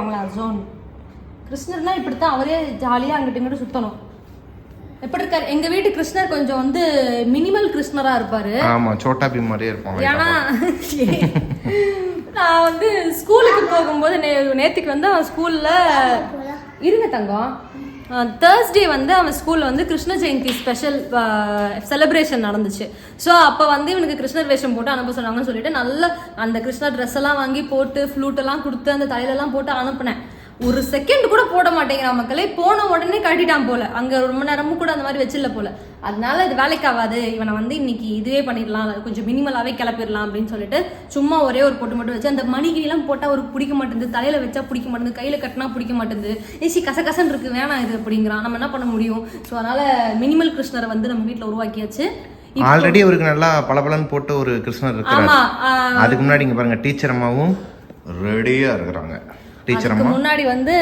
போவாங்களா ஜோன் கிருஷ்ணர்னா இப்படித்தான் அவரே ஜாலியாக அங்கிட்டு இங்கிட்டு சுற்றணும் எப்படி இருக்காரு? எங்க வீட்டு கிருஷ்ணர் கொஞ்சம் வந்து மினிமல் கிருஷ்ணரா இருப்பாரு. ஆமா சோட்டா பீம் மாதிரியே இருப்பாங்க ஏன்னா நான் வந்து ஸ்கூலுக்கு போகும்போது நே நேற்றுக்கு வந்து அவன் ஸ்கூலில் இருங்க தங்கம். தேர்ஸ்டே வந்து அவன் ஸ்கூலில் வந்து கிருஷ்ண ஜெயந்தி ஸ்பெஷல் செலிப்ரேஷன் நடந்துச்சு. ஸோ அப்போ வந்து இவனுக்கு கிருஷ்ணர் வேஷம் போட்டு அனுப்ப சொன்னாங்கன்னு சொல்லிட்டு நல்ல அந்த கிருஷ்ணர் ட்ரெஸ் எல்லாம் வாங்கி போட்டு ஃப்ளூட்டெல்லாம் கொடுத்து அந்த தலையிலலாம் போட்டு அனுப்புனேன். ஒரு செகண்ட் கூட போட மாட்டேங்கிறான் மக்களே. போன உடனே கட்டிட்டான் போல. அங்க ரொம்ப நேரமும் கூட அந்த மாதிரி வச்சில்ல போல. அதனால இது வேலைக்கு ஆகாது. இவனை வந்து இன்னைக்கு இதுவே பண்ணிடலாம். கொஞ்சம் மினிமலாவே கிளப்பிடலாம் அப்படின்னு சொல்லிட்டு சும்மா ஒரே ஒரு பொட்டு மட்டும் வச்சு அந்த மணிகிலாம் போட்டா ஒரு பிடிக்க மாட்டேங்குது. தலையில வச்சா பிடிக்க மாட்டேங்குது. கையில கட்டினா பிடிக்க மாட்டேங்குது. ஏசி கசகசன்னு இருக்கு. வேணாம் இது அப்படிங்கிறான். நம்ம என்ன பண்ண முடியும்? ஸோ அதனால மினிமல் கிருஷ்ணரை வந்து நம்ம வீட்டில் உருவாக்கியாச்சு. ஆல்ரெடி அவருக்கு நல்லா பளபளன்னு போட்டு ஒரு கிருஷ்ணர் இருக்கிறார். அதுக்கு முன்னாடி இங்க பாருங்க டீச்சர் அம்மாவும் ரெடியா இருக்கிறாங்க. டீச்சர் அம்மா. முன்னாடி வந்து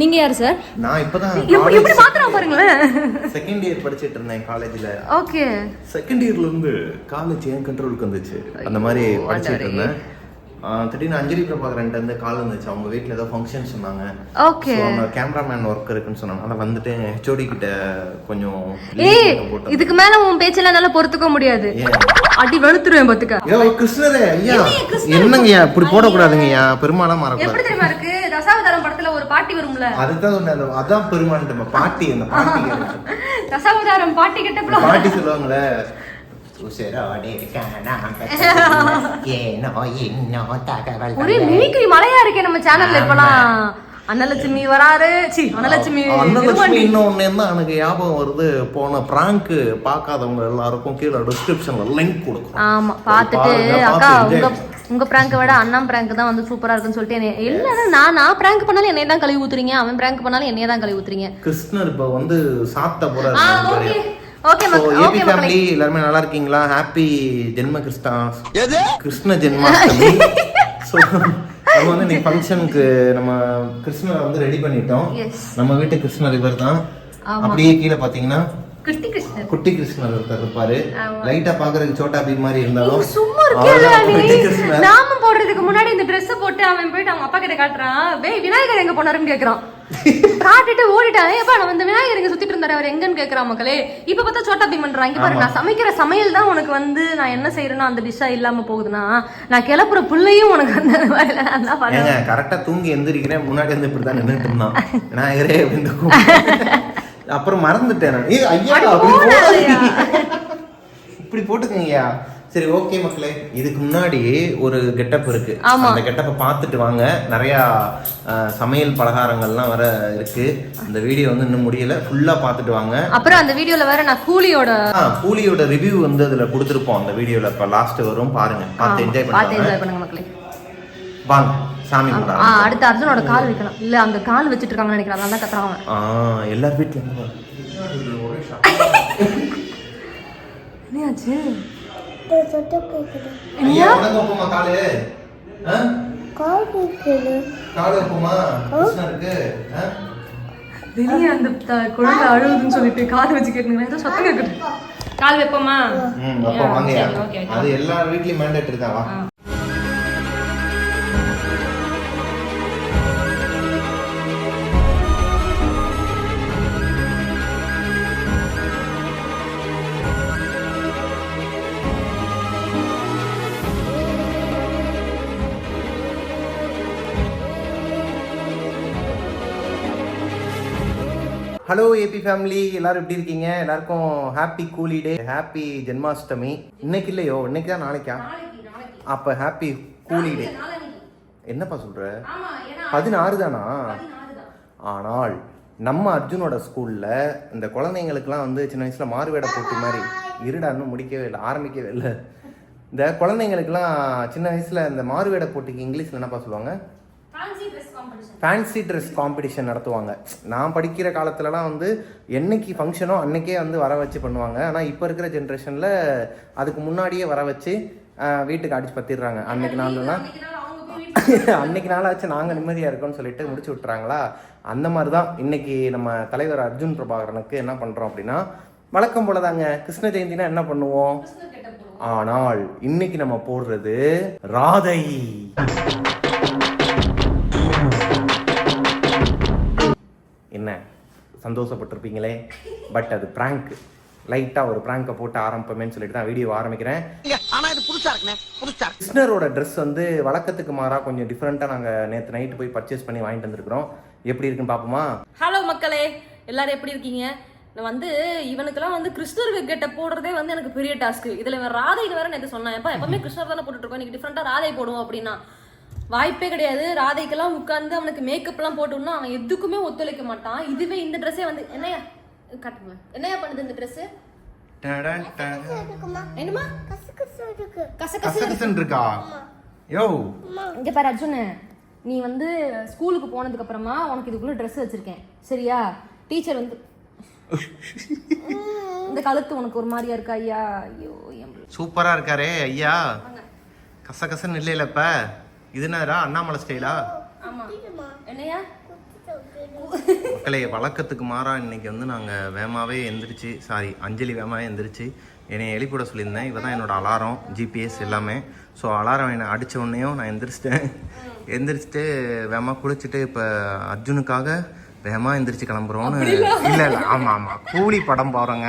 நீங்க யாரு சார் நான் இப்பதான் எப்படி பாத்துறான் பாருங்களேன். செகண்ட் இயர் படிச்சிட்டு இருந்தேன் காலேஜ்ல ஓகே செகண்ட் இயர்ல இருந்து காலேஜ் என் கண்ட்ரோலுக்கு வந்துச்சு? அந்த மாதிரி படிச்சிட்டு இருந்தேன். திடீர்னு அஞ்சலி பிரபாகரன் இருந்து கால் வந்துச்சு. அவங்க வீட்ல ஏதோ ஃபங்க்ஷன் சொன்னாங்க. ஓகே அவங்க கேமராமேன் ஒர்க் இருக்குன்னு சொன்னாங்க. அதை வந்துட்டு ஹெச்ஓடி கிட்ட கொஞ்சம் ஏய் இதுக்கு மேல உன் பேச்செல்லாம் என்னால பொறுத்துக்க முடியாது? அடி வெளுத்துருவேன் பாத்துக்க ஐயோ கிருஷ்ணரே ஐயா. என்னங்கய்யா இப்படி போடக்கூடாதுங்கய்யா. பெருமாளா மாறக்கூடாது. எப்படி தெரியுமா இருக்கு? பாட்டி வரும்ல? அதுதான் சொன்னேன், அதான் பெருமாள் நம்ம பாட்டி அந்த பாட்டி. தசாவதாரம் பாட்டி கிட்ட பாட்டி சொல்லுவாங்களே தகவல் ஒரே மிமிக்ரி மலையா இருக்கே நம்ம சேனல்ல இப்பலாம் அன்னலட்சுமி வராரு. சி அன்னலட்சுமி அன்னலட்சுமி இன்னொன்னு தான் எனக்கு ஞாபகம் வருது போன பிராங்க் பார்க்காதவங்க எல்லாருக்கும் கீழே டிஸ்கிரிப்ஷன்ல லிங்க் கொடுக்கும் ஆமா அக்கா பார்த்து உங்க enjoy. உங்க பிராங்க விட அண்ணா பிராங்க் தான் வந்து சூப்பரா இருக்குன்னு சொல்லிட்டு என்னை எல்லாரும் நான் நான் பிராங்க் பண்ணாலும் என்னைய தான் கழுவி ஊத்துறீங்க. அவன் பிராங்க் பண்ணாலும் என்னைய தான் கழுவி ஊத்துறீங்க. கிருஷ்ணர் இப்ப வந்து சாத்த போற ஆ ஓகே ஏபி ஃபேமிலி எல்லாருமே நல்லா இருக்கீங்களா? ஹாப்பி ஜென்ம கிருஷ்ணா கிருஷ்ண ஜென்மாஷ்டமி. ஸோ நம்ம வந்து இன்னைக்கு ஃபங்க்ஷனுக்கு நம்ம கிருஷ்ணரை வந்து ரெடி பண்ணிட்டோம். எஸ் நம்ம வீட்டு கிருஷ்ணர் இவர் தான் அப்படியே கீழே கிருஷ்ணர் குட்டி கிருஷ்ணர். ஒருத்தர் இருப்பாரு. லைட்டா பாக்குறதுக்கு சோட்டா பீம் மாதிரி இருந்தாலும் சும்மா கிருஷ்ணர். நாமம் போடுறதுக்கு முன்னாடி இந்த Dress போட்டு அவன் போயிட்டு அவங்க அப்பா கிட்ட காட்டுறான் வே விநாயகர் எங்க போனாருன்னு கேக்குறான். காட்டிட்டு ஓடிட்டான். ஏப்பா நான் வந்து விநாயகர் எங்க சுத்திட்டு இருந்தாரு. அவர் எங்கன்னு கேக்குறான் மக்களே. இப்ப பார்த்தா சோட்டா பீம் பண்றான். இங்க பாரு நான் சமைக்கிற சமையல் தான் உனக்கு வந்து நான் என்ன செய்யறேனோ அந்த டிஷ்ஷா இல்லாம போகுதுன்னா நான் கிளப்புற புள்ளையும் உனக்கு அந்த வேலை நான் கரெக்டா தூங்கி எந்திரிக்கிறேன். முன்னாடி வந்து இப்படிதான் நின்றுட்டு இருந்தான். கூப்பிட்டு. அப்புறம் மறந்துட்டேன் நான். ஐயா அப்படி. இப்படி போட்டுக்கங்கய்யா. சரி ஓகே மக்களே. இதுக்கு முன்னாடி ஒரு கெட்டப் இருக்கு. அந்த கெட்டப்பை பார்த்துட்டு வாங்க. நிறைய சமையல் பலகாரங்கள்லாம் வர இருக்கு. அந்த வீடியோ வந்து இன்னும் முடியல. ஃபுல்லா பார்த்துட்டு வாங்க. அப்புறம் அந்த வீடியோல வேற நான் கூலியோட கூலியோட ரிவ்யூ வந்து அதுல கொடுத்துருப்போம். அந்த வீடியோல இப்ப லாஸ்ட் வரும். பாருங்க. பார்த்து என்ஜாய் பண்ணுங்க என்ஜாய் பண்ணுங்க மக்களே. வாங்க. சாமி அடுத்து அர்ஜுனோட கால் வைக்கலாம் இல்ல அங்க கால் வச்சிட்டு இருக்காங்கன்னு நினைக்கிறேன். அதனால தான் கத்துறான் அவன். ஆ எல்லார் வீட்ல. என்னாச்சு? வெளியே அந்த குழந்தை அழுகுதுன்னு சொல்லிட்டு கால் வச்சு கேட்டுங்க ஏதோ சத்தம் கேட்குது கால் வைப்போமா. அது எல்லார் வீட்லயும் மேண்டேட் இருக்கா ஹலோ ஏபி ஃபேமிலி எல்லாரும் எப்படி இருக்கீங்க? எல்லாருக்கும் ஹாப்பி கூலி டே ஹாப்பி ஜென்மாஷ்டமி இன்னைக்கு இல்லையோ? இன்னைக்கு தான் நாளைக்கா? அப்ப ஹாப்பி கூலி டே என்னப்பா சொல்ற? பதினாறு தானா? ஆனால் நம்ம அர்ஜுனோட ஸ்கூல்ல இந்த குழந்தைங்களுக்குலாம் வந்து சின்ன வயசுல மாறுவேட போட்டி மாதிரி இருடா இன்னும் முடிக்கவே இல்லை ஆரம்பிக்கவே இல்லை. இந்த குழந்தைங்களுக்குலாம் சின்ன வயசுல இந்த மாறுவேட போட்டிக்கு இங்கிலீஷ்ல என்னப்பா சொல்லுவாங்க? ஃபேன்சி ட்ரெஸ் காம்படிஷன் நடத்துவாங்க. நான் படிக்கிற காலத்துலலாம் வந்து என்னைக்கு ஃபங்க்ஷனோ அன்னைக்கே வந்து வர வச்சு பண்ணுவாங்க. ஆனால் இப்போ இருக்கிற ஜென்ரேஷனில் அதுக்கு முன்னாடியே வர வச்சு வீட்டுக்கு அடிச்சு பத்திடுறாங்க அன்னைக்கு நாள்லாம் அன்னைக்கு நாளாச்சு நாங்கள் நிம்மதியாக இருக்கோம்னு சொல்லிட்டு முடிச்சு விட்டுறாங்களா? அந்த மாதிரி தான் இன்னைக்கு நம்ம தலைவர் அர்ஜுன் பிரபாகரனுக்கு என்ன பண்ணுறோம் அப்படின்னா வழக்கம் போல தாங்க கிருஷ்ண ஜெயந்தினா என்ன பண்ணுவோம்? ஆனால் இன்னைக்கு நம்ம போடுறது ராதை. சந்தோஷப்பட்டிருப்பீங்களே? பட் அது ப்ராங்க் லைட்டாக ஒரு ப்ராங்கை போட்டு ஆரம்பிப்போமேன்னு சொல்லிட்டு தான் வீடியோ ஆரம்பிக்கிறேன். ஆனா இது இருக்குண்ணே கிருஷ்ணரோட ட்ரெஸ் வந்து வழக்கத்துக்கு மாறாக கொஞ்சம் டிஃப்ரெண்ட்டாக நாங்கள் நேற்று நைட்டு போய் பர்ச்சேஸ் பண்ணி வாங்கிட்டு வந்திருக்கிறோம். எப்படி இருக்குன்னு பார்ப்போமா? ஹலோ மக்களே எல்லாரும் எப்படி இருக்கீங்க? நான் வந்து இவனுக்கெல்லாம் வந்து கிருஷ்ணருக்கு கெட்ட போடுறதே வந்து எனக்கு பெரிய டாஸ்க் இதுல இவன் ராதை வேற நேற்று சொன்னான். எப்ப எப்பவுமே கிருஷ்ணர் தானே போட்டுட்டு இருக்கோம். இன்னைக்கு டிஃப்ரெண்டா ராதை போடுவோம் அப்படின்னா. வாய்ப்பே கிடையாது. ராதைக்கெல்லாம் உட்கார்ந்து அவனுக்கு மேக்கப் எல்லாம் போட்டுனா அவன் எதுக்குமே ஒத்துழைக்க மாட்டான். இதுவே இந்த ட்ரெஸ்ஸே வந்து என்னையா? காட்டுங்க. என்னையா பண்ணுது இந்த ட்ரெஸ் என்னமா கச கச கசகசன் இருக்கா. யோ. இங்க பாரு அர்ஜுன் நீ வந்து ஸ்கூலுக்கு போனதுக்கு அப்புறமா உனக்கு இதுக்குள்ள ட்ரெஸ் வச்சிருக்கேன். சரியா? டீச்சர் வந்து இந்த கழுத்து உனக்கு ஒரு மாதிரியா இருக்கா ஐயா? ஐயோ. சூப்பராக இருக்காரே ஐயா. கசகசன்னு இல்லையில இப்ப? இது என்னடா அண்ணாமலை ஸ்டைலா? ஆமா. என்னையா மக்களே வழக்கத்துக்கு மாறா இன்னைக்கு வந்து நாங்கள் வேமாவே எந்திரிச்சு சாரி அஞ்சலி வேமாவே எந்திரிச்சு என்னை எழுப்பிவிட சொல்லியிருந்தேன். இவ தான் என்னோட அலாரம் ஜிபிஎஸ் எல்லாமே. ஸோ அலாரம் என்னை அடித்த உடனேயும் நான் எந்திரிச்சிட்டேன். எந்திரிச்சிட்டு வேமா குளிச்சுட்டு இப்போ அர்ஜுனுக்காக வேமா எந்திரிச்சு கிளம்புறோம்னு இல்லை இல்லை ஆமாம் ஆமாம் கூலி படம் போகிறோங்க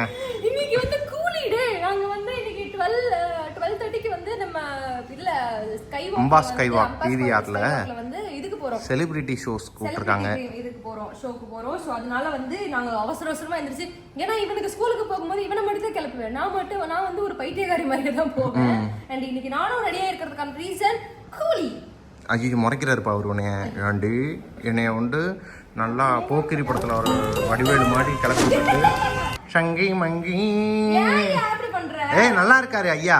இன்னைக்கு வந்து கூலி டே நாங்க வந்து இன்னைக்கு டுவெல் டுவெல் தேர்ட்டிக்கு வந்து நம்ம இல்ல ஸ்கை அம்பா skywalk PVR ல வந்து இதுக்கு போறோம். செலிபிரிட்டி ஷோஸ் Celebrity இதுக்கு போறோம். ஷோக்கு போறோம். ஸோ அதனால வந்து நாங்க அவசர அவசரமா எந்திரிச்சு ஏன்னா இவனுக்கு ஸ்கூலுக்கு போகும்போது இவனை மட்டும் தான் கிளப்புவேன். நான் மட்டும் நான் வந்து ஒரு பைத்தியக்காரி மாதிரி தான் போவேன். அண்ட் இன்னைக்கு நானும் ரெடியா இருக்கிறதுக்கான ரீசன் கூலி. ஐயோ முறைக்கிறாருப்பா அவர் உன்னைய. ஏண்டி? என்னைய வந்து நல்லா போக்கிரி படத்தில் ஒரு வடிவேலு மாதிரி கிளப்பி விட்டுட்டு சங்கி மங்கி. ஏய் நல்லா இருக்காரு ஐயா.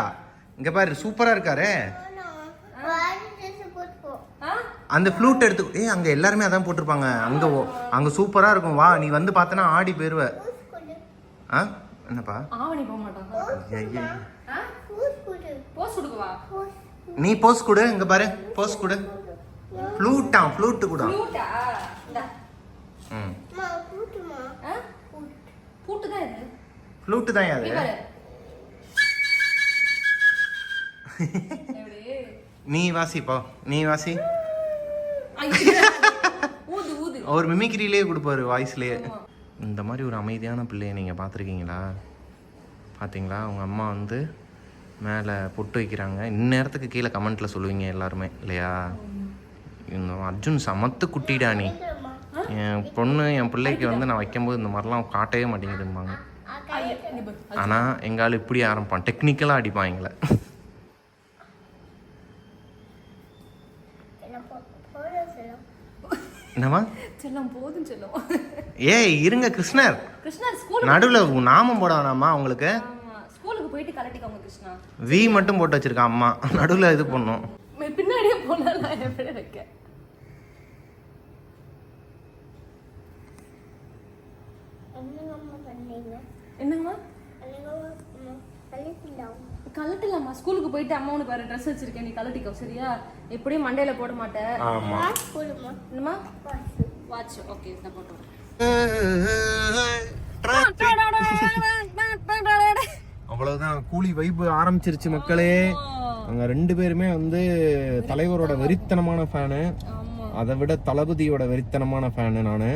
இங்க பாரு சூப்பரா இருக்காரு? அந்த ஃப்ளூட் எடுத்து ஏய் அங்க எல்லாருமே அதான் போட்டிருப்பாங்க. அங்க ஓ- அங்க சூப்பரா இருக்கும். வா நீ வந்து பார்த்தனா ஆடி போயிருவ. ஆ? என்னப்பா? நீ போஸ் கொடு இங்க பாரு. போஸ் கொடு. ஃப்ளூட்டா ஃப்ளூட்டு கூட. ஃப்ளூட்டா இந்தா. ம். ஃப்ளூட்டு தான் அது நீ வாசிப்பா நீ வாசி. அவர் மிமிக்ரிலேயே கொடுப்பாரு வாய்ஸ்லேயே இந்த மாதிரி ஒரு அமைதியான பிள்ளையை நீங்கள் பார்த்துருக்கீங்களா பார்த்தீங்களா உங்கள் அம்மா வந்து மேலே பொட்டு வைக்கிறாங்க இந்நேரத்துக்கு கீழே கமெண்ட்டில் சொல்லுவீங்க எல்லாருமே இல்லையா அர்ஜுன் சமத்து குட்டிடா நீ என் பொண்ணு என் பிள்ளைக்கு வந்து நான் வைக்கும்போது இந்த மாதிரிலாம் காட்டவே மாட்டேங்குதும்பாங்க. ஆனால் எங்கள் ஆள் இப்படி ஆரம்பிப்பான் டெக்னிக்கலாக அடிப்பான் எங்களை என்னம்மா? செல்லம் போதும் செல்லம். ஏய் இருங்க கிருஷ்ணர். கிருஷ்ணா ஸ்கூல் நடுவில் நாமம் போட வேணாமா உங்களுக்கு ஆமா ஸ்கூலுக்கு போயிட்டு கலட்டிக்கோங்க கிருஷ்ணா. வி மட்டும் போட்டு வச்சிருக்கான் அம்மா. நடுவில் இது பண்ணும். மி- பின்னாடியே போனா நான் எப்படி வைக்க என்னங்கம்மா? கலட்டலாமா ஸ்கூலுக்கு போயிட்டு அம்மா உனக்கு வேற ட்ரெஸ் வச்சிருக்கேன் நீ கலட்டிக்கோ சரியா எப்படியும் மண்டையில போட மாட்டேன் ஆமாம் என்னம்மா வாட்ச் ஓகே நான் போட்டு. அவ்வளவுதான் கூலி வைப்பு ஆரம்பிச்சிருச்சு மக்களே அங்க ரெண்டு பேருமே வந்து தலைவரோட வெறித்தனமான ஃபேனு ஆமா அதை விட தளபதியோட வெறித்தனமான ஃபேனு நான்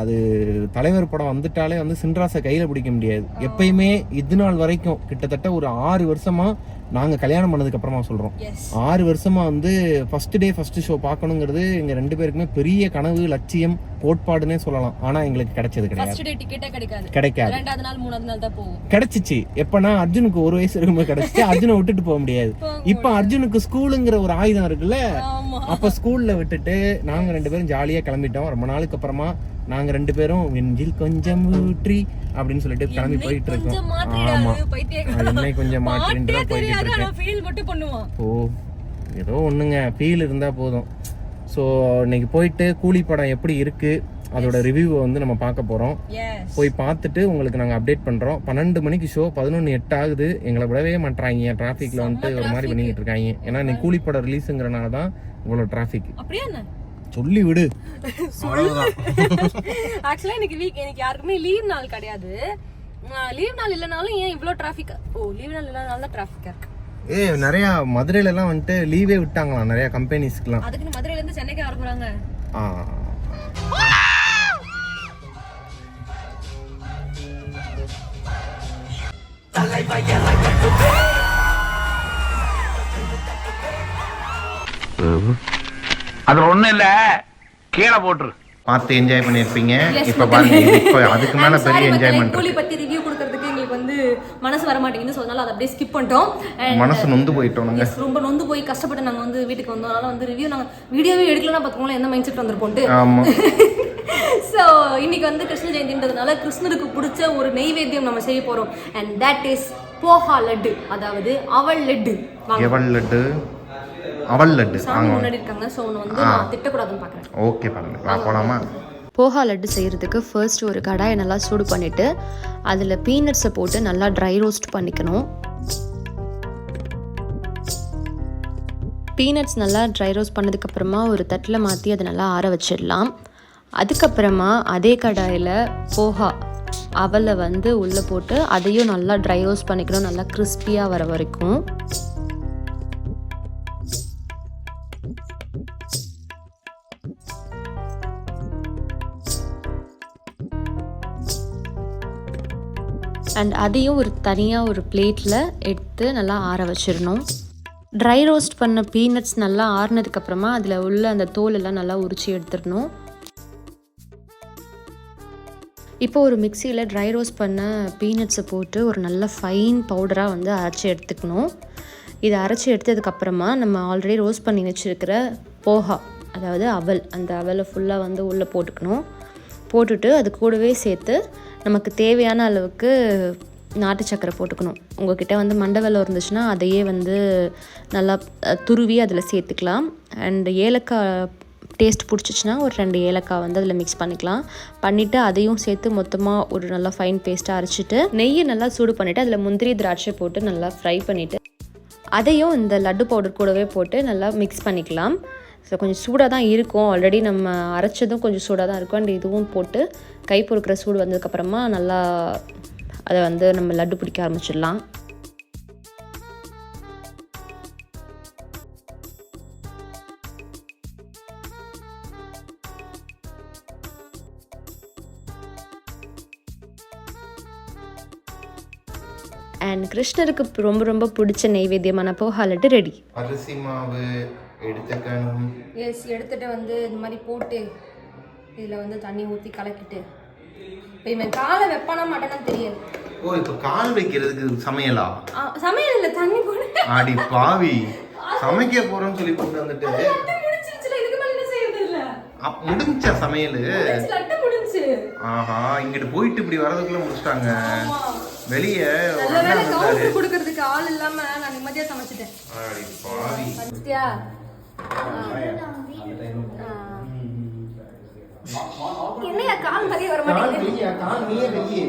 அது தலைவர் படம் வந்துட்டாலே வந்து சின்ராசை கையில பிடிக்க முடியாது. எப்பயுமே இது நாள் வரைக்கும் கிட்டத்தட்ட ஒரு ஆறு வருஷமா நாங்க கல்யாணம் பண்ணதுக்கு அப்புறமா சொல்றோம். எஸ் ஆறு வருஷமா வந்து ஃபர்ஸ்ட் டே ஃபர்ஸ்ட் ஷோ பார்க்கணுங்கிறது எங்க ரெண்டு பேருக்குமே பெரிய கனவு லட்சியம். கோட்பாடுன்னே சொல்லலாம். ஆனா எங்களுக்கு கிடைச்சது கிடையாது. கிடைக்காது. ரெண்டாவது நாள் மூணாவது நாள் தான் போகும் கிடைச்சிச்சு. எப்பனா அர்ஜுனுக்கு ஒரு வயசு இருக்கும்போது கிடைச்சிச்சு. அர்ஜுனை விட்டுட்டு போக முடியாது. இப்ப அர்ஜுனுக்கு ஸ்கூலுங்கிற ஒரு ஆயுதம் இருக்குல்ல? அப்ப ஸ்கூல்ல விட்டுட்டு நாங்க ரெண்டு பேரும் ஜாலியா கிளம்பிட்டோம். ரொம்ப நாளுக்கு அப்புறமா நாங்க ரெண்டு பேரும் நெஞ்சில் கொஞ்சம் ஊற்றி அப்படின்னு சொல்லிட்டு கிளம்பி போயிட்டு இருக்கோம். ஆமா. என்னை கொஞ்சம் இருக்கேன் ஃபீல் மட்டும் பண்ணுவான். ஓ ஏதோ ஒண்ணுங்க. ஃபீல் இருந்தா போதும். ஸோ இன்னைக்கு போயிட்டு கூலி படம் எப்படி இருக்கு அதோட ரிவ்யூவை வந்து நம்ம பார்க்க போறோம். எஸ் போய் பார்த்துட்டு உங்களுக்கு நாங்கள் அப்டேட் பண்ணுறோம் பன்னெண்டு மணிக்கு ஷோ பதினொன்று எட்டு ஆகுது. எங்களை விடவே மாட்றாங்க. டிராஃபிக்கில் வந்துட்டு ஒரு மாதிரி பண்ணிக்கிட்டு இருக்காங்க. ஏன்னா இன்னைக்கு கூலி படம் ரிலீஸுங்கிறனால தான் இவ்வளோ டிராஃபிக் சொல்லி விடு. அவ்வளவுதான். ஆக்சுவலா இன்னைக்கு வீக் எனக்கு யாருக்குமே லீவ் நாள் கிடையாது. லீவ் நாள் இல்லைனாலும் ஏன் இவ்வளோ டிராஃபிக் ஓ லீவ் நாள் இல்லைனால தான் டிராஃபிக்கா இருக்கு. ஏ நிறையா மதுரையில எல்லாம் வந்துட்டு லீவே விட்டாங்களாம் நிறைய கம்பெனிஸ்க்குலாம் அதுக்கு மதுரையில இருந்து சென்னைக்கு வர போறாங்க? ஒண்ணு இல்ல. கீழே போட்டுரு. பார்த்து என்ஜாய் பண்ணிருப்பீங்க இப்ப பாருங்க இப்ப அதுக்கு மேல பெரிய என்ஜாய்மெண்ட் பத்தி ரிவ்யூ கொடுக்கறது மனசு வர மாட்டேங்குது ஸோ அதனால அதை அப்படியே ஸ்கிப் பண்ணிட்டோம். மனசு நொந்து போயிட்டோம் ரொம்ப நொந்து போய் கஷ்டப்பட்டு நாங்க வந்து வீட்டுக்கு வந்தோம். அதனால வந்து ரிவ்யூ நாங்க வீடியோவே எடுக்கலன்னா பார்த்துக்கோங்களேன் எந்த மைண்ட் செட் வந்திருப்போம்ட்டு ஆமா. ஸோ இன்னைக்கு வந்து கிருஷ்ண ஜெயந்தின்றதுனால கிருஷ்ணருக்கு பிடிச்ச ஒரு நெய்வேத்தியம் நம்ம செய்ய போறோம். And that is poha laddu. அதாவது அவல் லட்டு. எவள் லட்டு? அவல் லட்டு. முன்னாடி இருக்காங்க. ஸோ ஒன்று வந்து நான் திட்டக்கூடாதுன்னு பார்க்குறேன் ஓகே பாருங்க வா போகா லட்டு செய்கிறதுக்கு ஃபர்ஸ்ட் ஒரு கடாயை நல்லா சூடு பண்ணிவிட்டு அதில் பீனட்ஸை போட்டு நல்லா ட்ரை ரோஸ்ட் பண்ணிக்கணும். பீனட்ஸ் நல்லா ட்ரை ரோஸ்ட் பண்ணதுக்கப்புறமா ஒரு தட்டில் மாற்றி அதை நல்லா ஆற வச்சிடலாம். அதுக்கப்புறமா அதே கடாயில் போகா அவலை வந்து உள்ளே போட்டு அதையும் நல்லா ட்ரை ரோஸ்ட் பண்ணிக்கணும் நல்லா கிறிஸ்பியாக வர வரைக்கும். அண்ட் அதையும் ஒரு தனியாக ஒரு பிளேட்டில் எடுத்து நல்லா ஆற வச்சிடணும். ட்ரை ரோஸ்ட் பண்ண பீனட்ஸ் நல்லா ஆறுனதுக்கப்புறமா அதில் உள்ள அந்த தோல் எல்லாம் நல்லா உரிச்சு எடுத்துடணும். இப்போ ஒரு மிக்சியில் ட்ரை ரோஸ்ட் பண்ண பீனட்ஸை போட்டு ஒரு நல்ல ஃபைன் பவுடராக வந்து அரைச்சி எடுத்துக்கணும். இதை அரைச்சி எடுத்ததுக்கப்புறமா நம்ம ஆல்ரெடி ரோஸ்ட் பண்ணி வச்சுருக்கிற போஹா அதாவது அவல் அந்த அவலை ஃபுல்லாக வந்து உள்ளே போட்டுக்கணும். போட்டுட்டு அது கூடவே சேர்த்து நமக்கு தேவையான அளவுக்கு நாட்டு சக்கரை போட்டுக்கணும். உங்ககிட்ட வந்து மண்டை வெள்ளம் இருந்துச்சுன்னா அதையே வந்து நல்லா துருவி அதில் சேர்த்துக்கலாம். அண்ட் ஏலக்காய் டேஸ்ட் பிடிச்சிச்சின்னா ஒரு ரெண்டு ஏலக்காய் வந்து அதில் மிக்ஸ் பண்ணிக்கலாம். பண்ணிவிட்டு அதையும் சேர்த்து மொத்தமாக ஒரு நல்லா ஃபைன் பேஸ்ட்டாக அரைச்சிட்டு நெய்யை நல்லா சூடு பண்ணிவிட்டு அதில் முந்திரி திராட்சை போட்டு நல்லா ஃப்ரை பண்ணிவிட்டு அதையும் இந்த லட்டு பவுடர் கூடவே போட்டு நல்லா மிக்ஸ் பண்ணிக்கலாம். ஸோ கொஞ்சம் சூடாக தான் இருக்கும். ஆல்ரெடி நம்ம அரைச்சதும் கொஞ்சம் சூடாக தான் இருக்கும். அண்ட் இதுவும் போட்டு கை பொறுக்கிற சூடு வந்ததுக்கப்புறமா நல்லா அதை வந்து நம்ம லட்டு பிடிக்க ஆரம்பிச்சிடலாம். கிருஷ்ணருக்கு ரொம்ப ரொம்ப பிடிச்ச நெய்வேத்தியமான போஹா லட்டு ரெடி அரிசி மாவு எடுத்துக்கணும் எஸ் எடுத்துட்டு வந்து இந்த மாதிரி போட்டு இதில் வந்து தண்ணி ஊற்றி கலக்கிட்டு. இப்போ இவன் காலை வெப்பானா மாட்டானான்னு தெரியாது. ஓ இப்போ கால் வைக்கிறதுக்கு சமையலா? ஆ, சமையல் இல்லை தண்ணி போட்டு ஆடி பாவி. சமைக்க போறோம்னு சொல்லி கொண்டு வந்துட்டு. லட்டு முடிச்சிருச்சுல இதுக்கு மேலே என்ன செய்யறது இல்லை? அப்- முடிஞ்சா சமையல்? லட்டு முடிஞ்சு ஆஹா இங்கிட்டு போயிட்டு இப்படி வரதுக்குள்ள முடிச்சிட்டாங்க. வெளியே குடுக்கறதுக்கு ஆள் இல்லாம நான் நிம்மதியா சமைச்சிட்டேன். என்னையா கால் வெளியே வர மாட்டேங்குது?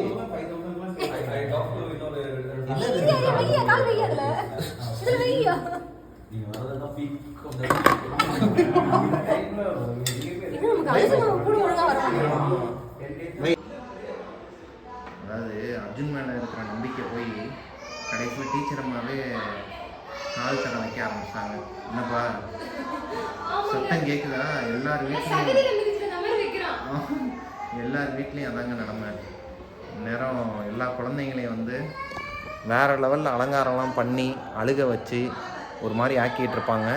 கடைசியில் டீச்சர் அம்மாவே கால் தடை வைக்க ஆரம்பிச்சிட்டாங்க என்னப்பா? சத்தம் கேட்குதா எல்லார் வீட்லையும் எல்லார் வீட்லேயும் அதாங்க நிலமை. நேரம் எல்லா குழந்தைங்களையும் வந்து வேற லெவலில் அலங்காரம்லாம் பண்ணி அழுக வச்சு ஒரு மாதிரி ஆக்கிட்டு இருப்பாங்க.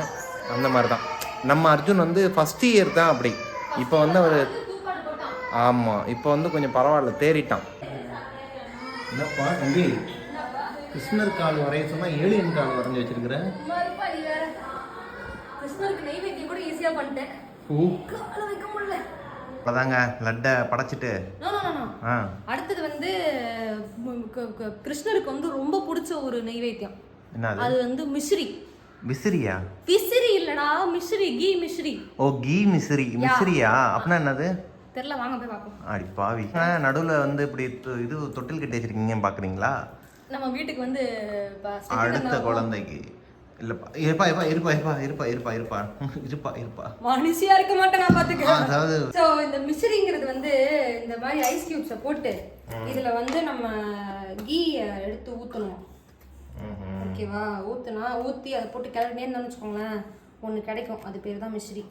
அந்த மாதிரி தான் நம்ம அர்ஜுன் வந்து ஃபஸ்ட் இயர் தான் அப்படி. இப்போ வந்து அவர் ஆமாம் இப்போ வந்து கொஞ்சம் பரவாயில்ல தேறிட்டான். என்னப்பா தம்பி? கிருஷ்ணர் கால் வரைய சொன்னால் ஏழியன் கால் வரைஞ்சு வச்சிருக்கிறேன் இப்போதாங்க லட்டை படைச்சிட்டு. அடுத்தது வந்து கிருஷ்ணருக்கு வந்து ரொம்ப பிடிச்ச ஒரு நைவேத்தியம் அது வந்து மிஸ்ரி விசிறியா விசிறி இல்லடா மிஸ்ரி கீ மிஸ்ரி ஓ கீ மிஸ்ரி மிஸ்ரியா அப்பனா என்னது? தெரியல வாங்க போய் பார்ப்போம். அடி பாவி. நடுவுல வந்து இப்படி இது தொட்டில் கட்டி வச்சிருக்கீங்க பாக்குறீங்களா? நம்ம வீட்டுக்கு வந்து அடுத்த குழந்தைக்கு. இல்லைப்பா இருப்பா இருப்பா இருப்பா இருப்பா இருப்பா இருப்பா இருப்பா. இருப்பா இருப்பா. மனுஷியா இருக்க மாட்டேன் நான் பாத்துக்கிறேன் அதாவது ஸோ இந்த மிஸ்ரிங்கிறது வந்து இந்த மாதிரி ஐஸ் கியூப்ஸை போட்டு இதுல வந்து நம்ம கீ எடுத்து ஊத்தணும். ஓகேவா? ஊத்துனா ஊத்தி அதை போட்டு கிளறினே இருந்தோம்னு வச்சுக்கோங்களேன் ஒன்று கிடைக்கும். அது பேர் தான் மிஸ்ரி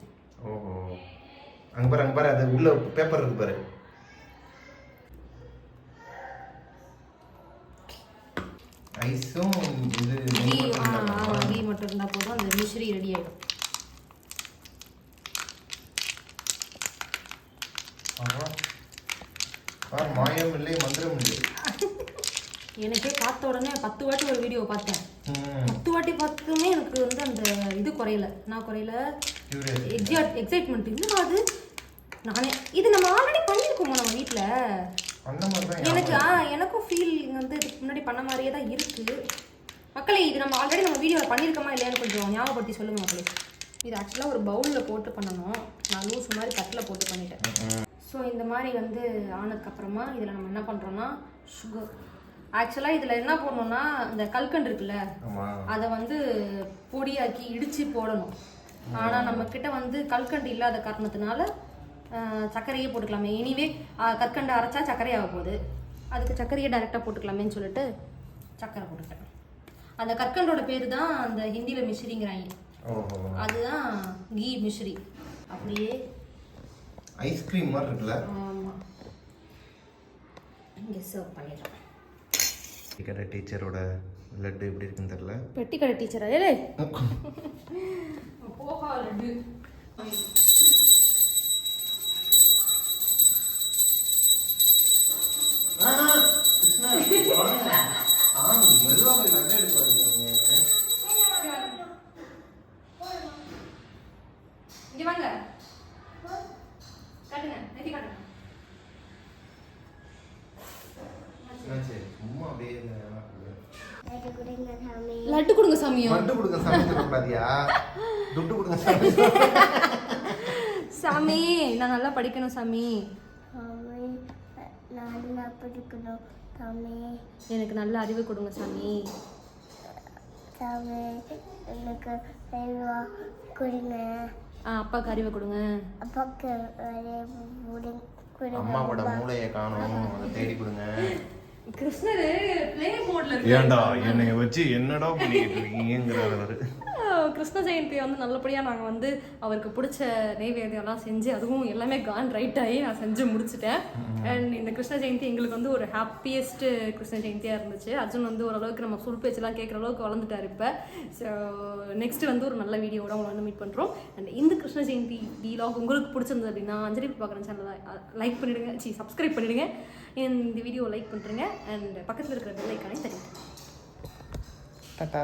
ஓஹோ. அங்கே பாரு அங்கே பாரு அது உள்ள பேப்பர் இருக்கு பாரு. ஐஸும் இது நெய் ஆ மட்டும் இருந்தால் போதும். அந்த மிஸ்ரி ரெடி ஆகிடும் மாயம் இல்லை மந்திரம் இல்லை. எனக்கே பார்த்த உடனே பத்து வாட்டி ஒரு வீடியோ பார்த்தேன். பத்து வாட்டி பார்த்துமே எனக்கு வந்து அந்த இது குறையல. நான் குறையல. எக்ஸாட் எக்ஸைட்மெண்ட் இன்னும் அது நானே இது நம்ம ஆல்ரெடி பண்ணியிருக்கோமா நம்ம வீட்டில் எனக்கு ஆ எனக்கும் ஃபீல் வந்து இதுக்கு முன்னாடி பண்ண மாதிரியே தான் இருக்கு. மக்களே இது நம்ம ஆல்ரெடி நம்ம வீடியோவில் பண்ணியிருக்கோமா இல்லையான்னு கொஞ்சம் ஞாபகப்படுத்தி சொல்லுங்க மக்களே. இது ஆக்சுவலாக ஒரு பவுலில் போட்டு பண்ணணும். நான் லூஸ் மாதிரி தட்டில் போட்டு பண்ணிட்டேன். ஸோ இந்த மாதிரி வந்து ஆனதுக்கப்புறமா இதில் நம்ம என்ன பண்ணுறோம்னா சுகர் ஆக்சுவலாக இதில் என்ன பண்ணணும்னா இந்த கல்கண்டு இருக்குல்ல அதை வந்து பொடியாக்கி இடித்து போடணும். ஆனால் நம்ம கிட்ட வந்து கல்கண்டு இல்லாத காரணத்தினால சர்க்கரையே போட்டுக்கலாமே. எனிவே கற்கண்டு அரைச்சா சர்க்கரையாக போகுது. அதுக்கு சர்க்கரையை டைரெக்டாக போட்டுக்கலாமேன்னு சொல்லிட்டு சர்க்கரை போட்டுட்டேன் அந்த கற்கண்டோட பேர் தான் அந்த ஹிந்தியில் மிஸ்ரிங்கிறாங்க ஓஹோ. அதுதான் கீ மிஸ்ரி அப்படியே ஐஸ்கிரீம் மாதிரி இருக்குல்ல? ஆமாம் இங்கே சர்வ் பண்ணிடுறேன். கிட்ட டீச்சரோட லட்டு எப்படி இருக்குன்னு தெரியல? பெட்டி கடை டீச்சரா ஏலே. போகா லட்டு கிருஷ்ணா வாங்க. ஆ மெதுவா போய் லட்டு எடுக்க வரீங்க இங்க வாங்க காட்டுங்க நெத்தி காட்டுங்க என்னாச்சு? சும்மா அப்படியே லட்டு கொடுங்க சாமியோ லட்டு கொடுங்க சாமி. சொல்லக்கூடாதியா துட்டு கொடுங்க சாமி. சாமி நான் நல்லா படிக்கணும் சாமி. நல்லா பிடிக்கணும். சாமி. எனக்கு நல்ல அறிவு கொடுங்க சாமி. சாமி எனக்கு கொடுங்க. ஆ அப்பாவுக்கு அறிவை கொடுங்க. அப்பாக்கு அம்மாவோட மூளையை காணும் அதை தேடி கொடுங்க. கிருஷ்ணர் பிளே மோட்ல ஏன்டா என்னை வச்சு என்னடா பண்ணிட்டு இருக்கீங்கிறாரு கிருஷ்ண ஜெயந்தியை வந்து நல்லபடியாக நாங்கள் வந்து அவருக்கு பிடிச்ச நெய்வேத்தியம்லாம் செஞ்சு அதுவும் எல்லாமே கான் ரைட் ஆகி நான் செஞ்சு முடிச்சிட்டேன். அண்ட் இந்த கிருஷ்ண ஜெயந்தி எங்களுக்கு வந்து ஒரு ஹாப்பியஸ்ட் கிருஷ்ண ஜெயந்தியாக இருந்துச்சு. அர்ஜுன் வந்து ஓரளவுக்கு நம்ம சொல் பேச்செல்லாம் கேட்குற அளவுக்கு வளர்ந்துட்டார் இப்போ. ஸோ நெக்ஸ்ட் வந்து ஒரு நல்ல வீடியோட உங்களை வந்து மீட் பண்ணுறோம் அண்ட் இந்த கிருஷ்ண ஜெயந்தி வீலாக் உங்களுக்கு பிடிச்சிருந்தது அப்படின்னா அஞ்சலி பார்க்குற சேனலை லைக் பண்ணிடுங்க. சி சப்ஸ்கிரைப் பண்ணிடுங்க. இந்த வீடியோ லைக் பண்ணுறேங்க அண்ட் பக்கத்தில் இருக்கிற பெல் ஐக்கானே தெரியும் டாட்டா.